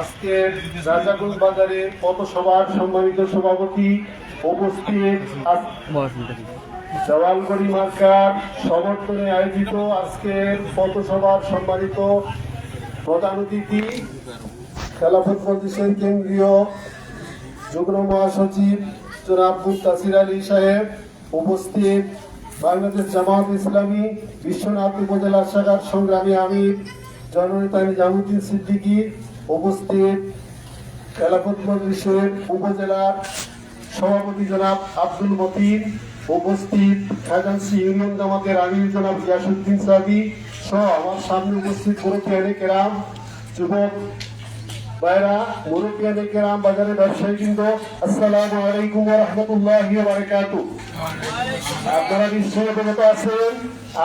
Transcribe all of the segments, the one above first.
আজকে রাজাগঞ্জ বাজারে পথসভার সম্মানিত সভাপতি উপস্থিত দেওয়ালগড়ি মার্কার সমর্থনে আয়োজিত আজকের পথসভার সম্মানিত প্রধান অতিথি খেলাফত মজলিসের কেন্দ্রীয় যুগ্ম মহাসচিব জনাব মুতাসির আলী সাহেব উপস্থিত। বাংলাদেশ জামাত ইসলামী বিশ্বনাথ উপজেলা শাখার সংগ্রামী আমির জননেতা নিজামুদ্দিন সিদ্দিকী উপস্থিত খেলাফত উপজেলার সভাপতি জনাব আব্দুল মতিন উপস্থিত খাজানসি ইউনিয়ন জামাতের আমির জনাব ইয়াসুদ্দিন সাবি সহ আমার সামনে উপস্থিত মুরব্বিয়ানে কেরাম, যুবক ভাইরা মুরব্বিয়ানে কেরাম বাজারে ব্যবসায়ী কিন্তু আসসালামু আলাইকুম রাহমাতুল্লাহি ওয়া বারাকাতুহু। আপনারা নিশ্চয়ই অবগত আছেন,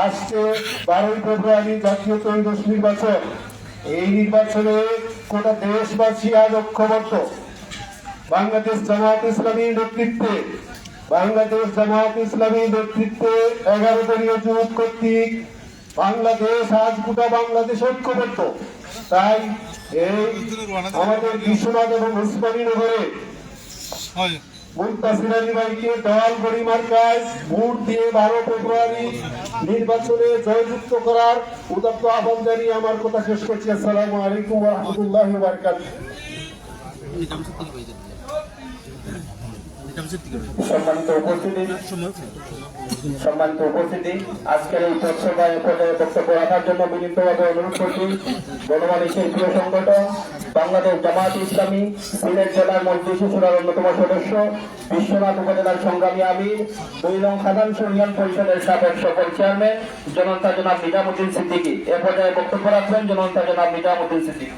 আজকে বারোই ফেব্রুয়ারি জাতীয় ত্রয়োদশ নির্বাচন। এই নির্বাচনে গোটা দেশবাসী আজ ঐক্যবদ্ধ। বাংলাদেশ জামাত ইসলামীর নেতৃত্বে, বাংলাদেশ জামাত ইসলামীর নেতৃত্বে এগারো দলীয় যুব কর্তৃক বাংলাদেশ, আজ গোটা বাংলাদেশ ঐক্যবদ্ধ। তাই এই আমাদের বিশ্বনাথ এবং উসমানী নগরে মুন্তাসির আলী ভাইকে দেওয়াল গড়ি কাজ ভোট দিয়ে বারো ফেব্রুয়ারি নির্বাচনে জয়যুক্ত করার উদাত্ত আহ্বান জানিয়ে আমার কথা শেষ করছি। আসসালামু আলাইকুম ওয়া রাহমাতুল্লাহি সম্মানিত উপস্থিতি। সম্মানিত উপস্থিতি। আজকের এই পথসভায় বক্তব্য রাখার জন্য বিনীতভাবে অনুরোধ করছি। গণমানুষের প্রিয় সংগঠন বাংলাদেশ জামাত ইসলামী সিলেট জেলার মন্ত্রী শিশুরার অন্যতম সদস্য বিশ্বনাথ উপজেলার সংগ্রামী আমির দুই নং খাদাংশ ইউনিয়ন পরিষদের সাবেক সফল চেয়ারম্যান জনতা জনাব নিজামুদ্দিন সিদ্দিকী। এ পর্যায়ে বক্তব্য রাখবেন জনতা জনাব নিজামুদ্দিন সিদ্দিকী।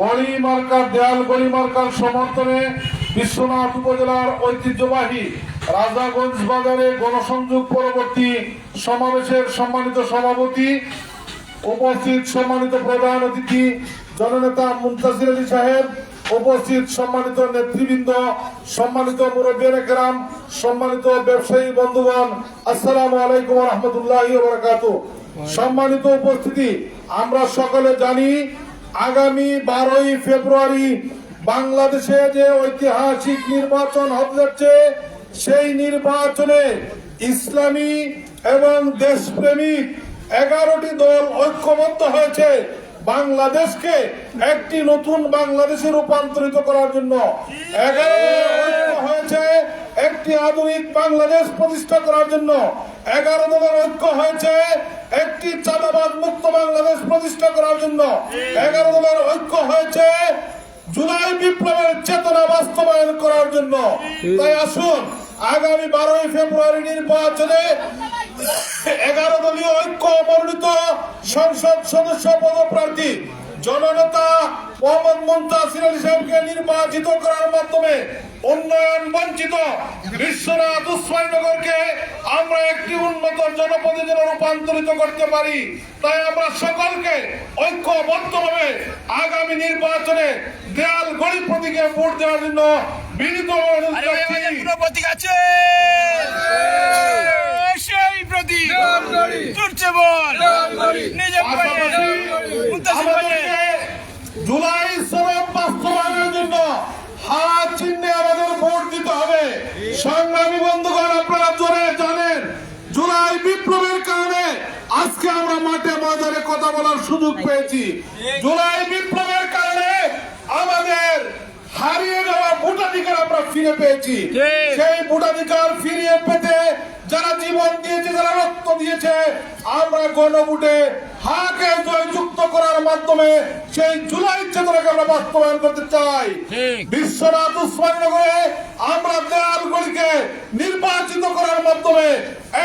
গড়ি মার্কার দেয়াল গড়ি মার্কার সমর্থনে বিশ্বনাথ উপজেলার ঐতিহ্যবাহী রাজাগঞ্জ বাজারে গণসংযোগ পরবর্তী সমাবেশের সম্মানিত সভাপতি, উপস্থিত সম্মানিত প্রধান অতিথি জননেতা মুন্তাসির আলী সাহেব, উপস্থিত সম্মানিত নেতৃবৃন্দ, সম্মানিত মুরব্বীর গ্রাম সম্মানিত ব্যবসায়ী বন্ধুগণ, আসসালামু আলাইকুম রহমতুল্লাহ সম্মানিত উপস্থিতি, আমরা সকলে জানি আগামী বারোই ফেব্রুয়ারি বাংলাদেশে যে ঐতিহাসিক নির্বাচন হতে যাচ্ছে সেই নির্বাচনে ইসলামী এবং দেশপ্রেমিক এগারোটি দল ঐক্যবদ্ধ হয়েছে। বাংলাদেশকে একটি নতুন বাংলাদেশে রূপান্তরিত করার জন্য। হয়েছে, একটি আধুনিক বাংলাদেশ প্রতিষ্ঠা করার জন্য। এগারো দলের ঐক্য হয়েছে একটি চাঁদাবাদ মুক্ত বাংলাদেশ প্রতিষ্ঠা করার জন্য এগারো দলের ঐক্য হয়েছে। জুলাই বিপ্লবের চেতনা বাস্তবায়ন করার জন্য। তাই আসুন, আগামী বারোই ফেব্রুয়ারি নির্বাচনে এগারো দলীয় ঐক্য মনোনীত সংসদ সদস্য পদপ্রার্থী, জননেতা মোহাম্মদ মুন্তাসির আলী সাহেবকে নির্বাচিত করার মাধ্যমে উন্নয়ন বঞ্চিত বিশ্বনাথ উসমানীনগরকে আমরা একটি উন্নত জনপদে যেন রূপান্তরিত করতে পারি। তাই আমরা সকলকে ঐক্যবদ্ধভাবে আগামী নির্বাচনে দেয়াল গড়ি প্রতীকে ভোট দেওয়ার জন্য বিনীত প্রতীক আছে। সেই প্রতীক। নিজে জুলাই সনদ বাস্তবায়নের জন্য হাত চিহ্নে আমাদের ভোট দিতে হবে। সংগ্রামী বন্ধুগণ আপনারা জোরে জানেন জুলাই বিপ্লবের কারণে আজকে আমরা মাঠে ময়দানে কথা বলার সুযোগ পেয়েছি। জুলাই বিপ্লবের কারণে আমাদের হারিয়ে যাওয়া ভোটাধিকার আমরা ফিরে পেয়েছি। সেই ভোটাধিকার ফিরিয়ে পেতে যারা জীবন দিয়েছে যারা রক্ত দিয়েছে আমরা গণভোটে হাকে জয়যুক্ত করার মাধ্যমে সেই জুলাই চেতনাকে আমরা বাস্তবায়ন করতে চাই। বিশ্বনাথ উসমানীনগরে আমরা দেয়ালগুলিকে নির্বাচিত করার মাধ্যমে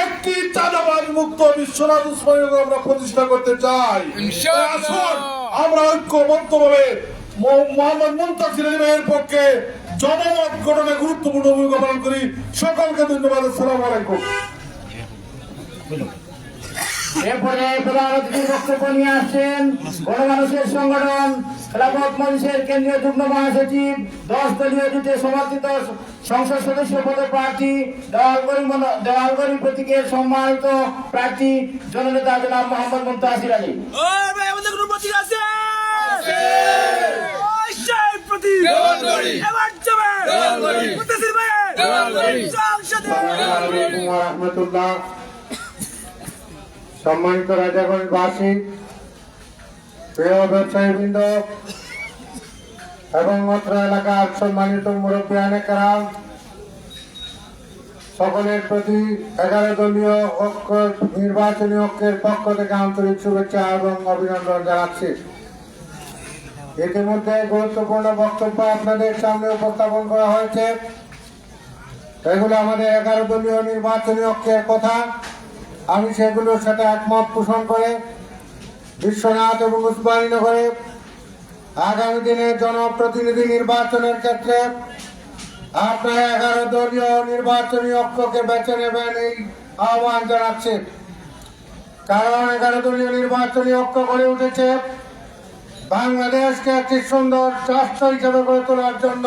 একটি চাঁদাবাজ মুক্ত বিশ্বনাথ উসমানীনগর আমরা প্রতিষ্ঠা করতে চাই। ইনশাআল্লাহ। আসুন আমরা ঐক্যবদ্ধভাবে মোহাম্মদ আলীর পক্ষে জনমত গঠনে গুরুত্বপূর্ণ ভূমিকা পালন করি। সকলকে ধন্যবাদ। আসসালামু আলাইকুম। এরপরে প্রধান অতিথির বক্তব্য নিয়ে আসছেন গণমানুষের সংগঠন খেলাফত মঞ্চের কেন্দ্রীয় যুগ্ম মহাসচিব দশ দলীয় জোটে সমর্থিত সংসদ সদস্য পদে প্রার্থী দেওয়ালগড়ি প্রতীকের সম্মানিত প্রার্থী জননেতা জনাব মোহাম্মদ মুন্তাসির আলী। ওই ভাই আমাদের কোনো সম্মানিত রাজাগঞ্জবাসী প্রিয় ব্যবসায়ীবৃন্দ এবং অত্র এলাকার সম্মানিত মুরব্বী কারাম সকলের প্রতি এগারো দলীয় ঐক্য, নির্বাচনী ঐক্যের পক্ষ থেকে আন্তরিক শুভেচ্ছা এবং অভিনন্দন জানাচ্ছি। ইতিমধ্যে গুরুত্বপূর্ণ বক্তব্য আপনাদের সামনে উপস্থাপন করা হয়েছে। এগুলো আমাদের এগারো দলীয় নির্বাচনী ঐক্যের কথা। আমি সেগুলোর সাথে একমত পোষণ করে বিশ্বনাথ এবং উসমানীনগরে আগামী দিনে জনপ্রতিনিধি নির্বাচনের ক্ষেত্রে আপনারা এগারো দলীয় নির্বাচনী অক্ষকে বেছে নেবেন এই আহ্বান জানাচ্ছে। কারণ এগারো দলীয় নির্বাচনী ঐক্য গড়ে উঠেছে বাংলাদেশকে একটি সুন্দর রাষ্ট্র হিসেবে গড়ে তোলার জন্য।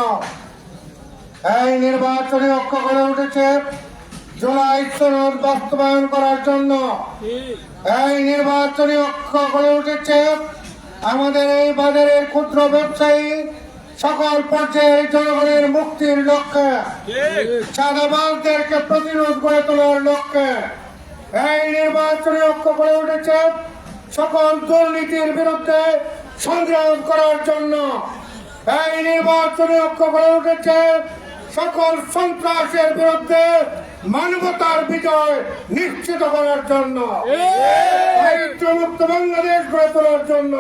এই নির্বাচনী অক্ষ গড়ে উঠেছে বাস্তবায়ন করার জন্য এই নির্বাচনী অক্ষ গড়ে উঠেছে। আমাদের এই বাজারের ক্ষুদ্র ব্যবসায়ী সকল পর্যায়ের জনগণের মুক্তির লক্ষ্যে চাঁদাবাজদেরকে প্রতিরোধ করে তোলার লক্ষ্যে এই নির্বাচনী অক্ষ গড়ে উঠেছে। সকল দুর্নীতির বিরুদ্ধে সংগ্রাম করার জন্য এই নির্বাচনী অক্ষ গড়ে উঠেছে। সকল সন্ত্রাসের বিরুদ্ধে মানবতার বিজয় নিশ্চিত করার জন্য। মুক্ত বাংলাদেশ গড়ে তোলার জন্য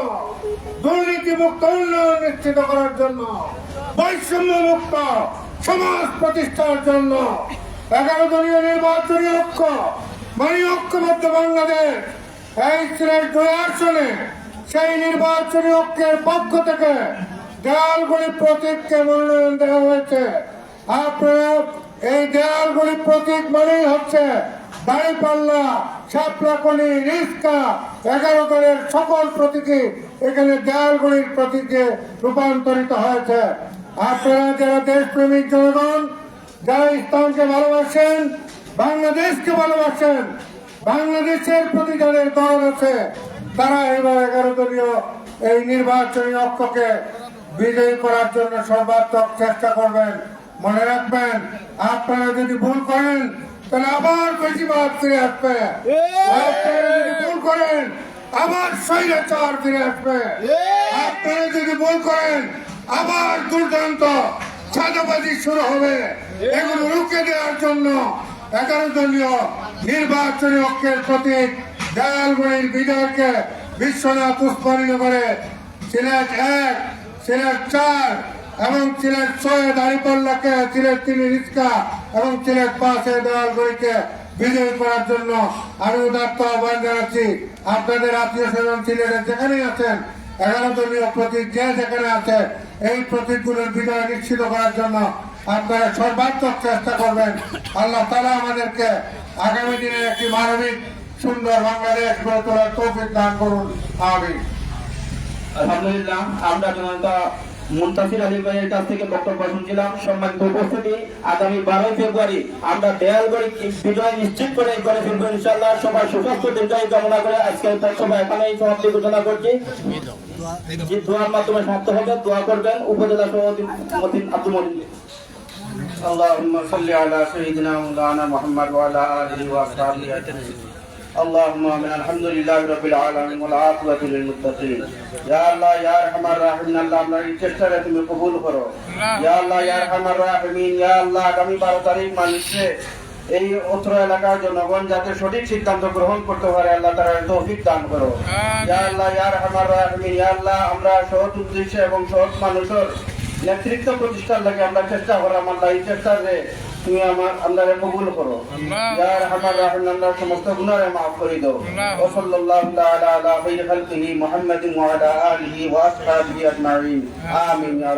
দুর্নীতি মুক্ত উন্নয়ন নিশ্চিত করার জন্য বৈষম্য মুক্ত সমাজ প্রতিষ্ঠার জন্য এগারো দলীয় নির্বাচনী ঐক্য মানে ঐক্যবদ্ধ বাংলাদেশ এই সিলেট দুই আসনে সেই নির্বাচনী ঐক্যের পক্ষ থেকে দেয়ালগুলি প্রতীককে মনোনয়ন দেওয়া হয়েছে। আপনারা এই দেয়ালগুলি প্রতীক মানেই হচ্ছে দাঁড়িপাল্লা সাপলাকনি রিস্কা, এগারো দলের সকল প্রতীকই এখানে দেয়ালগুলির প্রতীকে রূপান্তরিত হয়েছে। আপনারা যারা দেশপ্রেমিক জনগণ, যারা ইসলামকে ভালোবাসেন, বাংলাদেশকে ভালোবাসেন, বাংলাদেশের প্রতি যাদের দল আছে, তারা এবার এগারো দলীয় এই নির্বাচনী অক্ষকে বিজয়ী করার জন্য সর্বাত্মক চেষ্টা করবেন। মনে রাখবেন আপনারা যদি ভুল করেন তাহলে আবার বেশিরভাগ ফিরে আসবে। আপনারা যদি ভুল করেন আবার স্বৈরাচার ফিরে আসবে। আপনারা যদি ভুল করেন আবার দুর্দান্ত ছাদাবাজি শুরু হবে। এগুলো রুখে দেওয়ার জন্য এগারো দলীয় নির্বাচনী ঐক্যের প্রতীক দয়ালগুড়ির বিজয়কে বিশ্বনাথ উসমানীনগরে সিলেট এক সিলেট চার এবং সিলেট ছয় দাঁড়িপাল্লাকে সিলেট তিন রিক্সা এবং সিলেট পাঁচে দয়ালগুড়িকে বিজয়ী করার জন্য আমি উদাত্ত আহ্বান জানাচ্ছি। আপনাদের আত্মীয় স্বজন সিলেটের যেখানেই আছেন এগারো দলীয় প্রতীক যে যেখানে আছে, এই প্রতীকগুলোর বিজয় নিশ্চিত করার জন্য আপনারা সর্বাত্মক চেষ্টা করবেন। আল্লাহ তালা আমাদেরকে আগামী দিনে একটি মানবিক, সুন্দর বাংলাদেশ গড়ে তোলার তৌফিক দান করুন। আমি আলহামদুলিল্লাহ, আমরা জনতা মুন্তাসির আলী ভাইয়ের কাছ থেকে বক্তব্য শুনছিলাম সম্মানিত উপস্থিতি আগামী বারোই ফেব্রুয়ারি আমরা দেয়ালগড়ি বিজয় নিশ্চিত করে করে ফিরবো ইনশাল্লাহ সবাই সুস্বাস্থ্য দীর্ঘায়ু কামনা করে আজকের সভা এখানেই সমাপ্তি ঘোষণা করছি যে দোয়ার মাধ্যমে সমাপ্ত হবে দোয়া করবেন উপজেলা সভাপতি মতিন আব্দুল মতিন اللهم صل على سيدنا مولانا محمد وعلى اله واصحابه اجمعين اللهم من الحمد لله رب العالمين والعاقبة للمتقين يا الله يا ارحم الراحمين আল্লাহ আপনার এই চেষ্টাটা তুমি কবুল করো ইয়া আল্লাহ ইয়া আরহামার রাহিমিন ইয়া আল্লাহ আগামী 12 তারিখ মানুষে এই অত্র এলাকার জনগণ যাতে সঠিক সিদ্ধান্ত গ্রহণ করতে পারে আল্লাহ তারা তৌফিক দান করো ইয়া আল্লাহ ইয়ার আমার রাহমিন ইয়া আল্লাহ আমরা সৎ উদ্দেশ্য এবং সৎ মানুষের নেতৃত্ব প্রতিষ্ঠার লাগে আমরা চেষ্টা করলাম আল্লাহ এই চেষ্টারে তুমি আমার আল্লাহ কবুল করো। যার আমার রাহুল আল্লাহ সমস্ত গুণারে মাফ করে দাও। ও সাল্লাল্লাহু তাআলা আলা খাইরি খালকিহি মুহাম্মাদিন ওয়া আলা আলিহি ওয়া আসহাবিহি আজমাইন। আমিন ইয়া